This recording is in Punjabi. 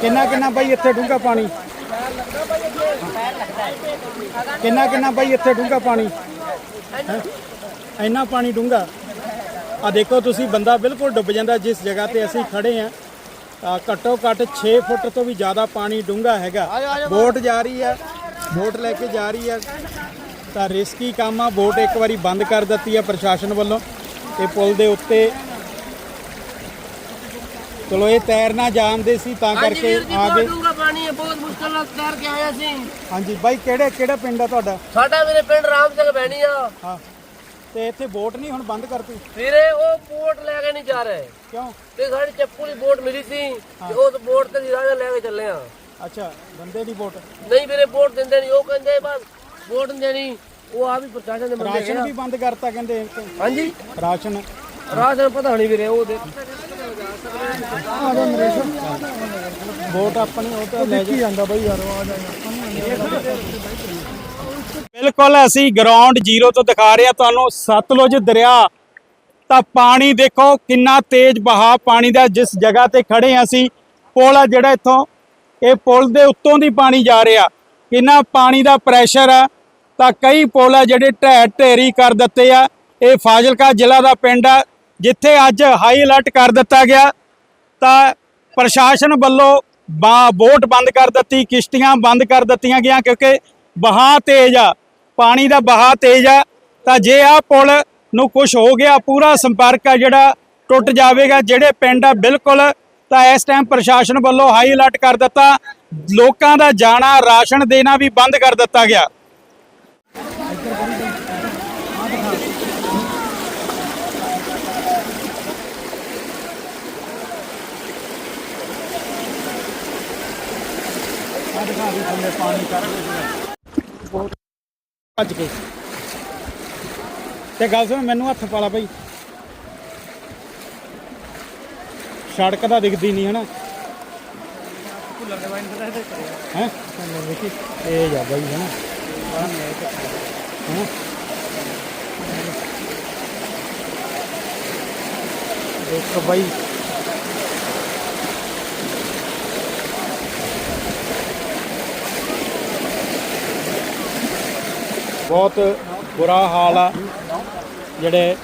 ਕਿੰਨਾ ਕਿੰਨਾ ਬਾਈ ਇੱਥੇ ਡੂੰਘਾ ਪਾਣੀ? ਕਿੰਨਾ ਕਿੰਨਾ ਬਾਈ ਇੱਥੇ ਡੂੰਘਾ ਪਾਣੀ? ਇੰਨਾ ਪਾਣੀ ਡੂੰਘਾ? ਆ ਦੇਖੋ ਤੁਸੀਂ ਬੰਦਾ ਬਿਲਕੁਲ ਡੁੱਬ ਜਾਂਦਾ ਜਿਸ ਜਗ੍ਹਾ ਤੇ ਅਸੀਂ ਖੜੇ ਆ ਘੱਟੋ ਘੱਟ 6 ਫੁੱਟ ਤੋਂ ਵੀ ਜ਼ਿਆਦਾ ਪਾਣੀ ਡੂੰਘਾ ਹੈਗਾ। ਬੋਟ ਜਾ ਰਹੀ ਹੈ। ਬੋਟ ਲੈ ਕੇ ਜਾ ਰਹੀ ਹੈ ਤਾਂ ਰਿਸਕੀ ਕੰਮ ਆ ਬੋਟ ਇੱਕ ਵਾਰੀ ਬੰਦ ਕਰ ਦਿੱਤੀ ਹੈ ਪ੍ਰਸ਼ਾਸਨ ਵੱਲੋਂ ਤੇ ਪੁਲ ਦੇ ਉੱਤੇ। ਚਲੋ ਇਹ ਤੈਰਨਾ ਜਾਣਦੇ ਸੀ ਤਾਂ ਕਰਕੇ ਆ ਗਏ ਡੂੰਗਾ ਪਾਣੀ ਹੈ ਬਹੁਤ ਮੁਸ਼ਕਲ ਨਾਲ ਤੈਰ ਕੇ ਆਇਆ ਸੀ ਹਾਂਜੀ ਬਾਈ ਕਿਹੜੇ ਕਿਹੜਾ ਪਿੰਡ ਆ ਤੁਹਾਡਾ? ਸਾਡਾ ਮੇਰੇ ਪਿੰਡ ਰਾਮ ਸਿੰਘ ਬੈਣੀ ਆ। ਹਾਂ। ਤੇ ਇੱਥੇ ਬੋਟ ਨਹੀਂ ਹੁਣ ਬੰਦ ਕਰਤੀ? ਵੀਰੇ ਉਹ ਬੋਟ ਲੈ ਕੇ ਨਹੀਂ ਜਾ ਰਹੇ। ਕਿਉਂ? ਤੇ ਸਾਡੀ ਚੱਪੂ ਦੀ ਬੋਟ ਮਿਲੀ ਸੀ ਤੇ ਉਸ ਬੋਟ ਤੇ ਰਾਜਾ ਲੈ ਕੇ ਚੱਲੇ ਆ। ਅੱਛਾ ਬੰਦੇ ਦੀ ਬੋਟ ਨਹੀਂ ਵੀਰੇ ਬੋਟ ਦਿੰਦੇ ਨਹੀਂ। ਉਹ ਕਹਿੰਦੇ ਬਸ ਦਿੰਦੇ ਨਹੀਂ। ਉਹ ਆ ਵੀ ਪ੍ਰਸ਼ਾਸਨ ਦੇ ਬੰਦੇ ਰਾਸ਼ਨ ਵੀ ਬੰਦ ਕਰਤਾ ਕਹਿੰਦੇ। ਹਾਂਜੀ? ਰਾਸ਼ਨ। ਰਾਸ਼ਨ ਪਤਾ ਨਹੀਂ ਵੀਰੇ ਉਹ ਦੇ ਵੋਟ ਆਪਣੀ ਉਹ ਤਾਂ ਲੈ ਜਾਂਦਾ ਬਈ ਯਾਰ ਆ ਬਿਲਕੁਲ ਅਸੀਂ ਗਰਾਊਂਡ ਜ਼ੀਰੋ ਤੋਂ ਦਿਖਾ ਰਹੇ ਆ ਤੁਹਾਨੂੰ ਸਤਲੁਜ ਦਰਿਆ। ਤਾਂ ਪਾਣੀ ਦੇਖੋ ਕਿੰਨਾ ਤੇਜ਼ ਵਹਾਅ ਪਾਣੀ ਦਾ ਜਿਸ ਜਗ੍ਹਾ ਤੇ ਖੜੇ ਆ ਅਸੀਂ। ਪੁਲ ਆ ਜਿਹੜਾ ਇੱਥੋਂ ਇਹ ਪੁਲ ਦੇ ਉੱਤੋਂ ਦੀ ਪਾਣੀ ਜਾ ਰਿਹਾ। ਕਿੰਨਾ ਪਾਣੀ ਦਾ ਪ੍ਰੈਸ਼ਰ ਆ, ਤਾਂ ਕਈ ਪੁਲ ਆ ਜਿਹੜੇ ਢਹਿ ਢੇਰੀ ਕਰ ਦਿੱਤੇ ਆ। ਇਹ ਫਾਜ਼ਿਲਕਾ ਜ਼ਿਲ੍ਹਾ ਦਾ ਪਿੰਡ ਆ, ਜਿੱਥੇ ਅੱਜ ਹਾਈ ਅਲਰਟ ਕਰ ਦਿੱਤਾ ਗਿਆ। ਤਾਂ ਪ੍ਰਸ਼ਾਸਨ ਵੱਲੋਂ ਬਾ- ਬੋਟ ਬੰਦ ਕਰ ਦਿੱਤੀ, ਕਿਸ਼ਤੀਆਂ ਬੰਦ ਕਰ ਦਿੱਤੀਆਂ ਗਈਆਂ, ਕਿਉਂਕਿ ਵਹਾਅ ਤੇਜ਼ ਆ, ਪਾਣੀ ਦਾ ਵਹਾਅ ਤੇਜ਼ ਆ। ਤਾਂ ਜੇ ਆ ਪੁਲ ਨੂੰ ਕੁਝ ਹੋ ਗਿਆ, ਪੂਰਾ ਸੰਪਰਕ ਆ ਜਿਹੜਾ, ਟੁੱਟ ਜਾਵੇਗਾ, ਜਿਹੜੇ ਪਿੰਡ ਆ, ਬਿਲਕੁਲ ਤਾਂ ਇਸ ਟਾਈਮ ਪ੍ਰਸ਼ਾਸਨ ਵੱਲੋਂ ਹਾਈ ਅਲਰਟ ਕਰ ਦਿੱਤਾ। ਲੋਕਾਂ ਦਾ ਜਾਣਾ, ਰਾਸ਼ਨ ਦੇਣਾ ਵੀ ਬੰਦ ਕਰ ਦਿੱਤਾ ਗਿਆ। ਭੱਜ ਕੇ। ਤੇ ਗੱਲ ਸੁਣ, ਮੈਨੂੰ ਹੱਥ ਪਾਲਾ ਭਾਈ ਸੜਕ ਤਾਂ ਦਿਖਦੀ ਨਹੀਂ, ਹਨਾ? ਹੈ? ਇਹ ਜਾ ਬਾਈ, ਹਨਾ? ਹੈਂ? ਦੇਖੋ ਬਾਈ। ਬਹੁਤ ਬੁਰਾ ਹਾਲ ਆ ਜਿਹੜੇ